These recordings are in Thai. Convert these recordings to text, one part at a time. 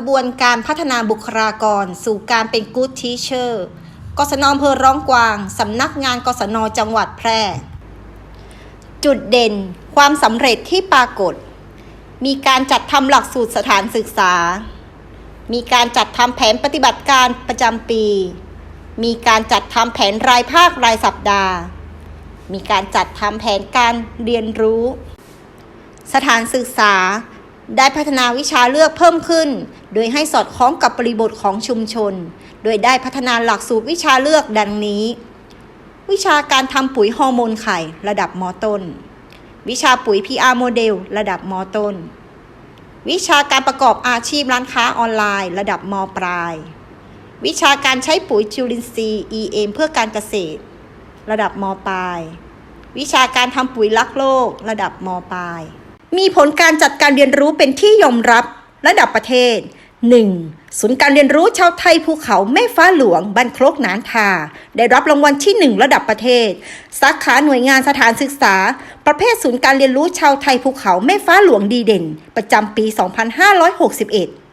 กระบวนการพัฒนาบุคลากร สู่การเป็น Good Teacher กศนอำเภอร้องกวาง สำนักงานกศนจังหวัดแพร่ จุดเด่น ความสำเร็จที่ปรากฏ มีการจัดทำหลักสูตรสถานศึกษา มีการจัดทำแผนปฏิบัติการประจำปี มีการจัดทำแผนรายภาครายสัปดาห์ มีการจัดทำแผนการเรียนรู้ สถานศึกษา ได้พัฒนาวิชาเลือกเพิ่มขึ้น โดยให้สอดคล้องกับบริบทของชุมชน โดยได้พัฒนาหลักสูตรวิชาเลือกดังนี้ วิชาการทำปุ๋ยฮอร์โมนไข่ระดับมต้น วิชาปุ๋ย PR โมเดลระดับมต้น วิชาการประกอบอาชีพร้านค้าออนไลน์ ระดับมปลาย วิชาการใช้ปุ๋ยจุลินทรีย์ EM เพื่อการเกษตร ระดับมปลาย วิชาการทำปุ๋ยรักโลก ระดับมปลาย มีผลการจัดการเรียนรู้เป็นที่ยอมรับระดับประเทศ 1. ศูนย์การเรียนรู้ชาวไทยภูเขาแม่ฟ้าหลวงบ้านครกนานทา ได้รับรางวัลที่ 1 ระดับประเทศ สาขาหน่วยงานสถานศึกษา ประเภทศูนย์การเรียนรู้ชาวไทยภูเขาแม่ฟ้าหลวงดีเด่น ประจำปี 2561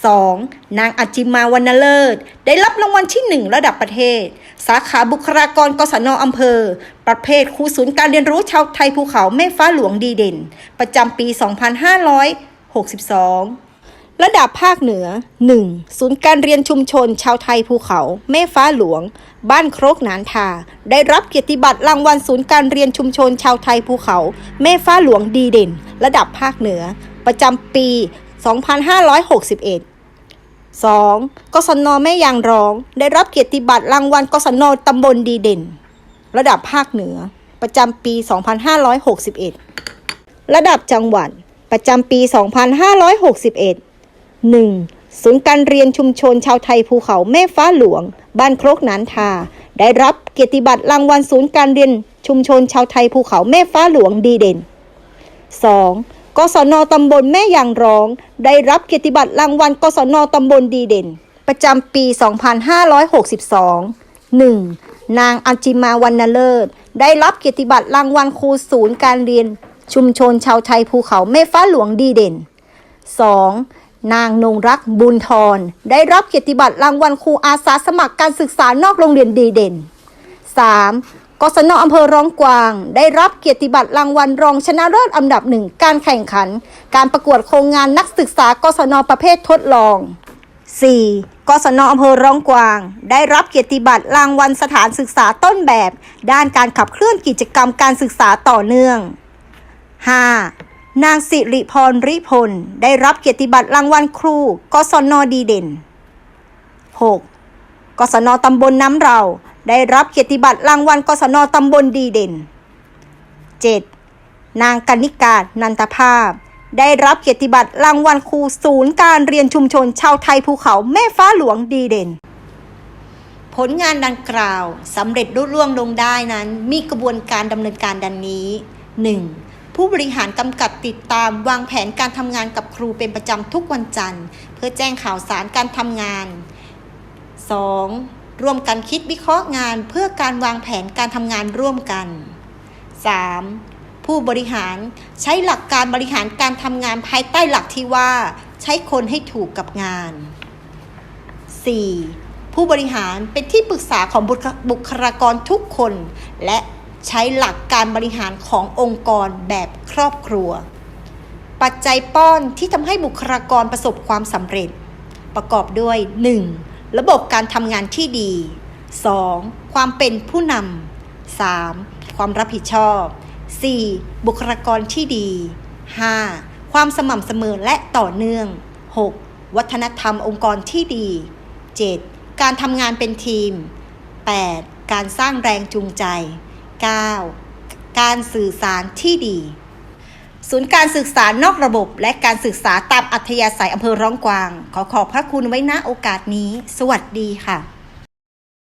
2. นางอัจจิมาวรรณเลิศ ได้รับรางวัลที่ 1 ระดับประเทศ สาขาบุคลากรกศนอำเภอ ประเภทครูศูนย์การเรียนรู้ชาวไทยภูเขาแม่ฟ้าหลวงดีเด่น ประจำปี 2562 ระดับภาคเหนือ 1. ศูนย์การเรียนชุมชน ชาวไทยภูเขา แม่ฟ้าหลวง บ้านโครกนานทา ได้รับเกียรติบัตรรางวัลศูนย์การเรียนชุมชน ชาวไทยภูเขา แม่ฟ้าหลวงดีเด่น ระดับภาคเหนือ ประจำปี 2561 2. กศนแม่ยางร้อง ได้รับเกียรติบัตรรางวัลกศนตำบลดีเด่น ระดับภาคเหนือ ประจำปี 2561 ระดับจังหวัด ประจำปี 2561 1. ศูนย์การเรียนชุมชนชาวไทยภูเขาแม่ฟ้าหลวง บ้านโครกนานทา ได้รับเกียรติบัตรรางวัลศูนย์การเรียนชุมชนชาวไทยภูเขาแม่ฟ้าหลวงดีเด่น 2. กศนตำบลแม่ยางร้อง ได้รับเกียรติบัตรรางวัลกศนตำบลดีเด่น ประจำปี 2562 1. นางอัญจิมาวรรณเลิศ ได้รับเกียรติบัตรรางวัลครูศูนย์การเรียน ชุมชนชาวไทยภูเขาแม่ฟ้าหลวงดีเด่น 2. นางนงรักบุญทรได้รับเกียรติบัตรรางวัลครูอาสาสมัครการศึกษานอกโรงเรียนดีเด่น 3. กศนอำเภอร้องกวาง ได้รับเกียรติบัตรรางวัลรองชนะเลิศอันดับหนึ่งการแข่งขัน การประกวดโครงงานนักศึกษากศนประเภททดลอง 4. กศนอำเภอร้องกวาง ได้รับเกียรติบัตรรางวัลสถานศึกษาต้นแบบ ด้านการขับเคลื่อนกิจกรรมการศึกษาต่อเนื่อง 5. นางสิริพรริพล ได้รับเกียรติบัตรรางวัลครู กศนดีเด่น 6. กศนตำบลน้ำเรา ได้รับเกียรติบัตรรางวัลกศนตำบลดีเด่น 7. นางกนิกา นันตภาพ ได้รับเกียรติบัตรรางวัลครูศูนย์การเรียนชุมชนชาวไทยภูเขาแม่ฟ้าหลวงดีเด่น ผลงานดังกล่าวสำเร็จรุ่ร่วงลงได้นั้น มีกระบวนการดำเนินการดังนี้ 1. ผู้บริหารกำกับติดตามวางแผนการทำงานกับครูเป็นประจำทุกวันจันทร์ เพื่อแจ้งข่าวสารการทำงาน 2. ร่วมกันคิดวิเคราะห์งานเพื่อการวางแผนการทำงานร่วมกัน 3. ผู้บริหารใช้หลักการบริหารการทำงานภายใต้หลักที่ว่า ใช้คนให้ถูกกับงาน 4. ผู้บริหารเป็นที่ปรึกษาของบุคบุคลากรทุกคน และใช้หลักการบริหารขององค์กรแบบครอบครัว ปัจจัยป้อนที่ทำให้บุคลากรประสบความสำเร็จ ประกอบด้วย 1. ระบบการทำงานที่ดี 2. ความเป็นผู้นำ 3. ความรับผิดชอบ 4. บุคลากรที่ดี 5. ความสม่ำเสมอและต่อเนื่อง 6. วัฒนธรรมองค์กรที่ดี 7. การทำงานเป็นทีม 8. การสร้างแรงจูงใจ 9. การสื่อสารที่ดี ศูนย์การศึกษานอกระบบ และการศึกษาตามอัธยาศัยอำเภอร้องกวาง ขอขอบพระคุณไว้ณโอกาสนี้ สวัสดีค่ะ